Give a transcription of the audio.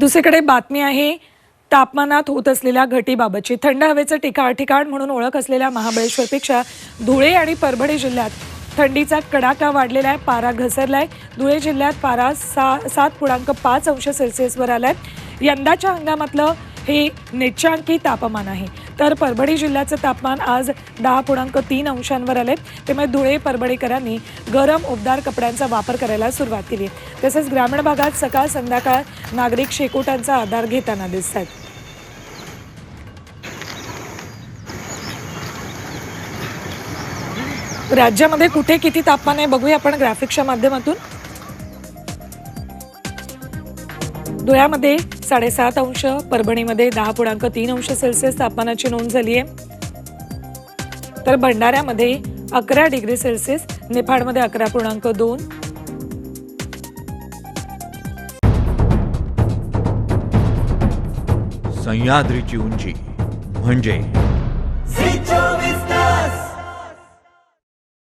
दुसरीकडे बातमी आहे तापमानात होत असलेल्या घटीबाबतची. थंड हवेचं ठिकाण ठिकाण म्हणून ओळख असलेल्या महाबळेश्वरपेक्षा धुळे आणि परभणी जिल्ह्यात थंडीचा कडाका वाढलेला आहे पारा घसरलाय. धुळे जिल्ह्यात पारा सा सात पूर्णांक पाच अंश सेल्सिअसवर आलाय. यंदाच्या हंगामातलं हे निच्चांकी तापमान आहे. तर परभणी जिल्ह्याचं तापमान आज दहा पूर्णांक तीन अंशांवर आले त्यामुळे धुळे परभणीकरांनी गरम उबदार कपड्यांचा वापर करायला सुरुवात केली तसेच तसंच ग्रामीण भागात सकाळ संध्याकाळ नागरिक शेकोटांचा आधार घेताना दिसत आहेत राज्यामध्ये कुठे किती तापमान आहे बघूया आपण ग्राफिक्सच्या माध्यमातून. धुळ्यामध्ये साडेसात अंश परभणीमध्ये दहा पूर्णांक तीन अंश सेल्सिअस तापमानाची नोंद झाली आहे. तर भंडाऱ्यामध्ये अकरा डिग्री सेल्सिअस निफाडमध्ये अकरा पूर्णांक दोन. सह्याद्रीची उंची म्हणजे